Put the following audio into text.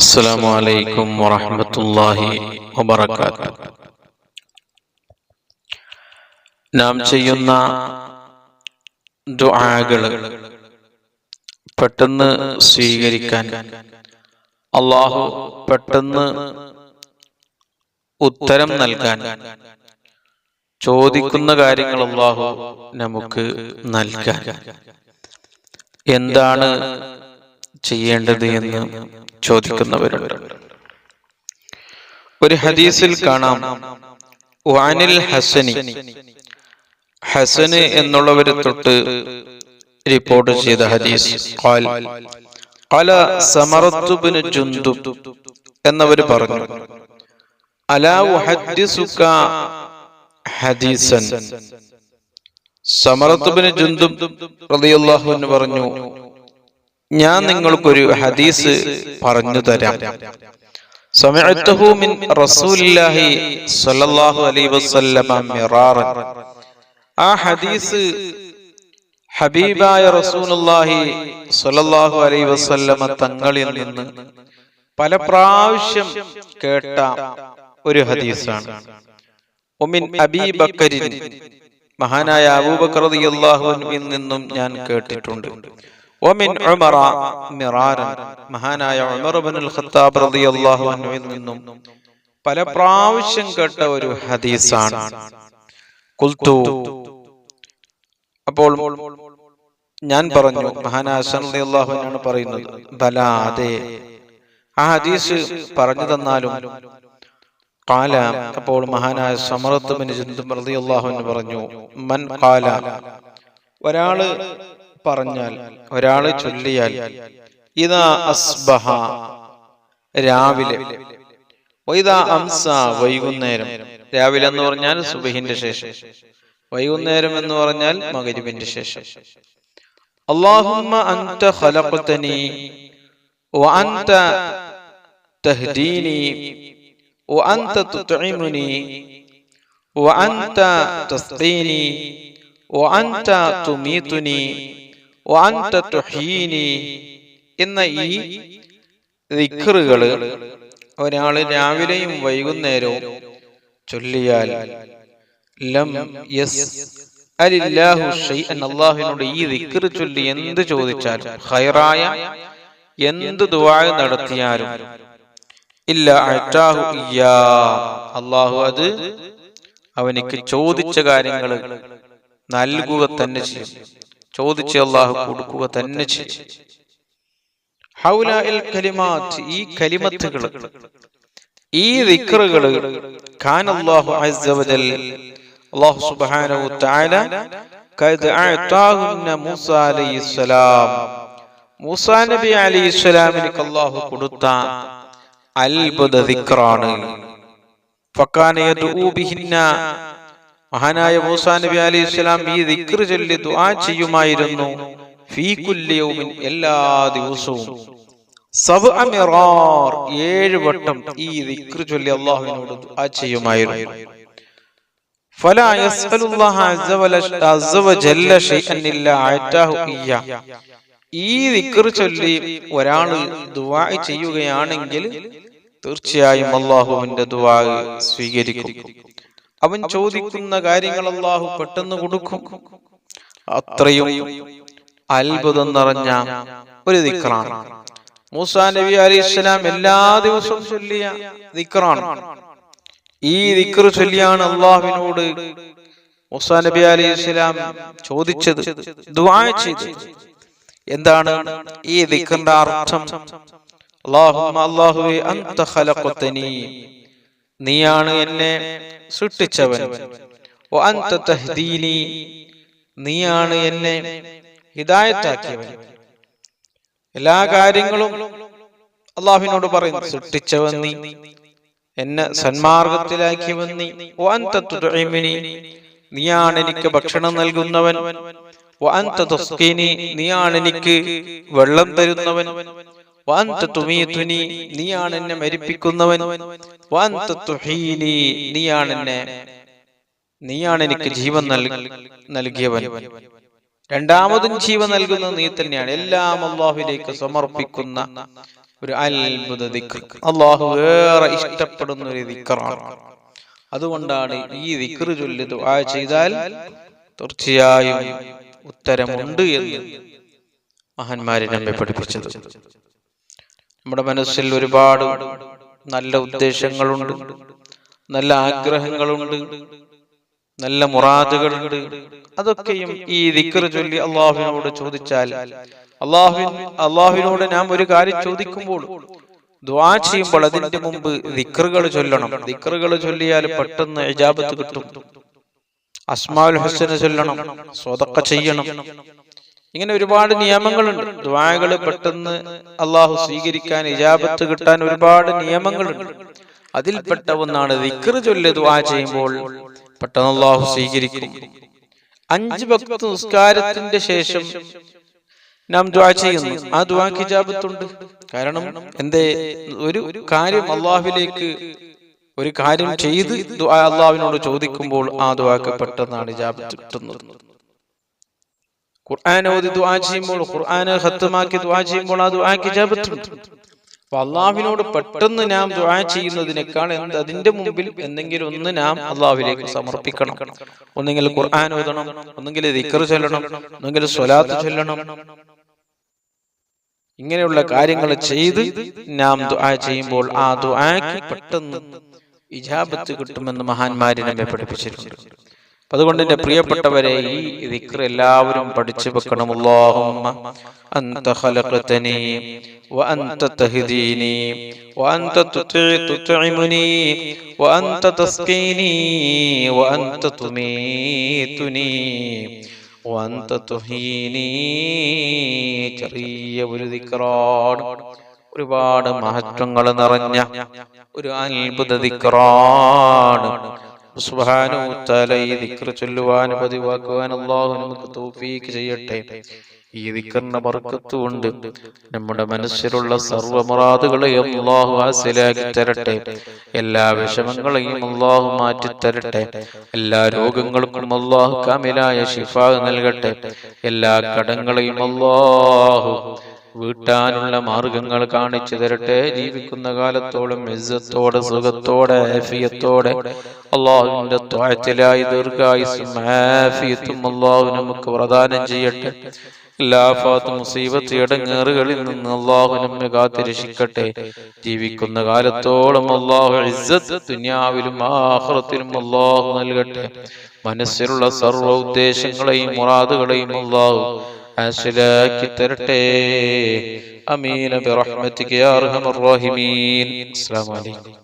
السلام عليكم ورحمة الله وبركاته നാം ചെയ്യുന്ന ദുആകൾ പെട്ടെന്ന് സ്വീകരിക്കാൻ അള്ളാഹു പെട്ടെന്ന് ഉത്തരം നൽകാൻ ചോദിക്കുന്ന കാര്യങ്ങൾ അള്ളാഹു നമുക്ക് നൽകാൻ എന്താണ് ചെയ്യേണ്ടത് എന്ന് ചോദിക്കുന്നവരുണ്ട്. ഒരു ഹദീസിൽ കാണാം വാനിൽ ഹസനി ഹസന് എന്നുള്ളവരെ തൊട്ട് റിപ്പോർട്ട് ചെയ്ത ഹദീസ്. ഖാൽ ഖാല സമറത്തുബ്നു ജുന്ദുബ് എന്നവർ പറഞ്ഞു. അലാ ഉഹദ്ദിസുക ഹദീസൻ. സമറത്തുബ്നു ജുന്ദുബ് റളിയല്ലാഹു അൻഹു പറഞ്ഞു ഞാൻ നിങ്ങൾക്കൊരു ഹദീസ് പറഞ്ഞു തരാം. റസൂലില്ലാഹി അലൈഹി വസല്ലമ മിറാറൻ. ആ ഹദീസ് ഹബീബായ റസൂലുള്ളാഹി അലൈഹി വസല്ലമ തങ്ങളിൽ നിന്ന് പല പ്രാവശ്യം കേട്ട ഒരു ഹദീസാണ്. ഒമിൻ അബീ ബക്കരിൻ മഹാനായ അബൂബക്കർ റളിയല്ലാഹു അൻഹുവിൽ നിന്നും ഞാൻ കേട്ടിട്ടുണ്ട്. ഒമിൻ ഉമറ മിറാരൻ മഹാനായ ഉമർ ഇബ്നുൽ ഖത്താബ് റളിയല്ലാഹു അൻഹുവിൽ നിന്നും പല പ്രാവശ്യം കേട്ട ഒരു ഹദീസാണ്. കുൽത്തു അപ്പോൾ ഞാൻ പറഞ്ഞു മഹാനായ റളിയല്ലാഹു അൻഹു പറയുന്നത് ബല അതെ ആ ഹദീസ് പറഞ്ഞു തന്നാലും കാല അപ്പോൾ മഹാനായ സമറത്ത് ബിൻ ജുന്ദും റളിയല്ലാഹു അൻഹു പറഞ്ഞു മൻ കാല. ഒരാൾ പറഞ്ഞാൽ ഒരാൾ ചൊല്ലിയാൽ ഇതാ അസ്ബഹ രാവിലെ. വൈദാ അംസ വൈകുന്നേരം. രാവിലെ എന്ന് പറഞ്ഞാൽ സുബഹിന്റെ ശേഷം. വൈകുന്നേരം എന്ന് പറഞ്ഞാൽ മകരിവിന്റെ ശേഷം. അള്ളാഹുമ്മ അൻത ഖലഖതനി വഅൻത തഹ്ദീനി വഅൻത തുത്ഇമുനി വഅൻത തസ്ഖീനി വഅൻത തുമീതുനി എന്ന ഈ ദിക്റുകൾ ഒരാൾ രാവിലെയും വൈകുന്നേരവും ചൊല്ലിയാൽ ലം യസ് അലില്ലാഹു അല്ലാഹുവിനോട് ഈ ദിക്ർ ചൊല്ലി എന്ത് ചോദിച്ചാലും ഹൈറായ എന്ത് ദുവായ നടത്തിയാലും ഇല്ല അറ്റാഹു അള്ളാഹു അത് അവനിക്ക് ചോദിച്ച കാര്യങ്ങൾ നൽകുക തന്നെ ചെയ്യും. ചോദിച്ച് അള്ളാഹു കൊടുക്കുക തന്നെ ചെയ്യും. ഈ കലിമത്തുകൾ ഈ ദിക്റുകൾ ഖാൻ അല്ലാഹു അസ്സ വജൽ. അല്ലാഹു സുബ്ഹാനഹു തആല ഖദ് അഅതാഹുന്ന മൂസ അലൈഹിസ്സലാം മൂസ നബി അലൈഹിസ്സലാമിന് അല്ലാഹു കൊടുത്ത അത്ഭുത ദിക്റാണ്. മഹാനായ മൂസാ നബി അലി ഇസ്ലാം ഈ ദിക്ർ ചൊല്ലി ദുആ ചെയ്യുമായിരുന്നു. ഫീ കുല്ലി യൗമിൻ എല്ലാ ദിവസവും. സബ്അ അമിറാർ ഏഴ് വട്ടം ഈ ദിക്ർ ചൊല്ലി അല്ലാഹുവിനോട് ദുആ ചെയ്യുമായിരുന്നു. ഫലാ യസ്അലുല്ലാഹ عز وجل ഷൈഅൻ ഇല്ലാ അതാഹു ഇയ്യാ. ഈ ദിക്ർ ചൊല്ലി ഒരാൾ ദുആ ചെയ്യുകയാണെങ്കിൽ തീർച്ചയായും അള്ളാഹുവിന്റെ ദുആ സ്വീകരിക്കും. അവൻ ചോദിക്കുന്ന കാര്യങ്ങൾ അള്ളാഹു പെട്ടെന്ന് കൊടുക്കും. അത്രയും അത്ഭുതം നിറഞ്ഞ ഒരു ദിക്റാണ്. മൂസാ നബി അലൈഹി ഇസ്ലാം എല്ലാ ദിവസവും ചൊല്ലിയ ദിക്റാണ്. ഈ ദിക്ർ ചൊല്ലിയാണ് അള്ളാഹുവിനോട് മൂസാ നബി അലൈഹി ഇസ്ലാം ചോദിച്ചത് ദുആ ചെയ്തു. എന്താണ് ഈ ദിക്റിന്റെ അർത്ഥം? അള്ളാഹു ഖലഖതനി നീയാണ് എന്നെ സൃഷ്ടിച്ചവൻ. നീയാണ് എന്നെ ഹിതായത്താക്കിയവൻ എല്ലാ കാര്യങ്ങളും അള്ളാഹുവിനോട് പറയും സൃഷ്ടിച്ചവൻ നീ എന്നെ സന്മാർഗത്തിലാക്കിയവൻ നീ. തുദ്ഇമിനി നീയാണ് എനിക്ക് ഭക്ഷണം നൽകുന്നവൻ. നീയാണ് എനിക്ക് വെള്ളം തരുന്നവൻ. നീയാണ് എന്നെ മരിപ്പിക്കുന്നവൻ. നീയാണ് എന്നെ നീയാണ് എനിക്ക് ജീവൻ നൽകിയവൻ. രണ്ടാമതും ജീവൻ നൽകുന്ന നീ തന്നെയാണ്. എല്ലാം അള്ളാഹുലേക്ക് സമർപ്പിക്കുന്ന ഒരു അത്ഭുത ദിക്ക് അള്ളാഹു ഏറെ ഇഷ്ടപ്പെടുന്ന ഒരു ദിക്കറാണ് അതുകൊണ്ടാണ് ഈ ദിക്ർ ചൊല്ലി ദുആ ചെയ്താൽ തീർച്ചയായും ഉത്തരമുണ്ട് എന്ന് മഹാന്മാരെ നമ്മെ പഠിപ്പിച്ചത്. നമ്മുടെ മനസ്സിൽ ഒരുപാട് നല്ല ഉദ്ദേശങ്ങളുണ്ട്. നല്ല ആഗ്രഹങ്ങളുണ്ട്. നല്ല മുറാദുകളുണ്ട്. അതൊക്കെയും ഈ ദിക്കർ ചൊല്ലി അള്ളാഹുവിനോട് ചോദിച്ചാൽ അള്ളാഹുവിൻ അള്ളാഹുവിനോട് നാം ഒരു കാര്യം ചോദിക്കുമ്പോൾ ദ്വാ ചെയ്യുമ്പോൾ അതിന്റെ മുമ്പ് ദിക്കറുകൾ ചൊല്ലണം. ദിക്കറുകൾ ചൊല്ലിയാൽ പെട്ടെന്ന് ഇജാബത്ത് കിട്ടും. അസ്മാൽ ഹുസ്ന ചൊല്ലണം. സ്വതക്ക ചെയ്യണം. ഇങ്ങനെ ഒരുപാട് നിയമങ്ങളുണ്ട്. ദ്വാകൾ പെട്ടെന്ന് അള്ളാഹു സ്വീകരിക്കാൻ ഇജാബത്ത് കിട്ടാൻ ഒരുപാട് നിയമങ്ങളുണ്ട്. അതിൽപ്പെട്ട ഒന്നാണ് വിക്ര ചൊല്ലി ദ്വാ ചെയ്യുമ്പോൾ പെട്ടെന്ന് അള്ളാഹു സ്വീകരിക്കും. അഞ്ച് ഭക്ത നിസ്കാരത്തിന്റെ ശേഷം നാം ദ്വാ ചെയ്യുന്നു. ആ ദ്വാ ഇജാബത്തുണ്ട്. കാരണം എന്തേ? ഒരു കാര്യം അള്ളാഹുവിലേക്ക് ഒരു കാര്യം ചെയ്ത് അള്ളാഹുവിനോട് ചോദിക്കുമ്പോൾ ആ ദ്വാക്ക് പെട്ടെന്നാണ് ഇജാബത്ത് കിട്ടുന്നത്. ഖുർആൻ ഓതി ദുആ ചെയ്യുമ്പോൾ ഖുർആൻ ഹത്തമാക്കി ദുആ ചെയ്യുമ്പോൾ ആ ദുആക്ക് ഇജാബത്തുണ്ട് അപ്പൊ അള്ളാഹുവിനോട് പെട്ടെന്ന് നാം ദുആ ചെയ്യുന്നതിനേക്കാൾ എന്ത് അതിന്റെ മുമ്പിൽ എന്തെങ്കിലും ഒന്ന് നാം അള്ളാഹുവിലേക്ക് സമർപ്പിക്കണം. ഒന്നെങ്കിൽ ഖുർആൻ ഓതണം ഒന്നെങ്കിൽ ദിക്കർ ചൊല്ലണം ഒന്നെങ്കിൽ സ്വലാത്ത് ചൊല്ലണം. ഇങ്ങനെയുള്ള കാര്യങ്ങൾ ചെയ്ത് നാം ദുആ ചെയ്യുമ്പോൾ ആ ദുആക്ക് പെട്ടെന്ന് ഇജാബത്ത് കിട്ടുമെന്ന് മഹാന്മാരെ നമ്മെ പഠിപ്പിച്ചിട്ടുണ്ട്. അതുകൊണ്ട് എന്റെ പ്രിയപ്പെട്ടവരെ ഈ ദിക്ർ എല്ലാവരും പഠിച്ചു വെക്കണം. അല്ലാഹുമ്മ ചെറിയ ഒരു ദിക്റാണ്. ഒരുപാട് മഹത്വങ്ങൾ നിറഞ്ഞ ഒരു അത്ഭുത ദിക്റാണ്. സുബ്ഹാനഹു ഈ ദിക്ർ ചൊല്ലുവാൻ പതിവാക്കുവാൻ അള്ളാഹു നമുക്ക് തോഫീക്ക് ചെയ്യട്ടെ. ഈ ദിക്കറിന് ബർക്കത്ത് കൊണ്ട് നമ്മുടെ മനസ്സിലുള്ള സർവമറാദുകളെയും അള്ളാഹു ഹാസിലാക്കി തരട്ടെ. എല്ലാ വിഷമങ്ങളെയും അള്ളാഹു മാറ്റി തരട്ടെ എല്ലാ രോഗങ്ങൾക്കും അള്ളാഹു കാമിലായ ഷിഫാ നൽകട്ടെ. എല്ലാ കടങ്ങളെയും അള്ളാഹു വീട്ടാനുള്ള മാർഗങ്ങൾ കാണിച്ചു തരട്ടെ. ജീവിക്കുന്ന കാലത്തോളം ഇസ്സത്തോടെ സുഖത്തോടെ ആഫിയത്തോടെ അള്ളാഹുവിന്റെ ത്വാഴത്തിലായി ദീർഘായുസും ആഫിയത്തും അള്ളാഹു നമുക്ക് പ്രദാനം ചെയ്യട്ടെ. എല്ലാ ഫാത്തും മുസീബത്ത് നിന്ന് അള്ളാഹു നമ്മെ കാത്തിരക്ഷിക്കട്ടെ. ജീവിക്കുന്ന കാലത്തോളം അള്ളാഹു ഇസ്സത്ത് ദുനിയാവിലും ആഹ്റത്തിലും അള്ളാഹു നൽകട്ടെ. മനസ്സിലുള്ള സർവ ഉദ്ദേശങ്ങളെയും മുറാദുകളെയും അള്ളാഹു ഹാസിലാക്കി തരട്ടെ അമീന ബിറഹ്മതിക യാ അർഹമർ റഹീമീൻ അസ്സലാമു അലൈക്കും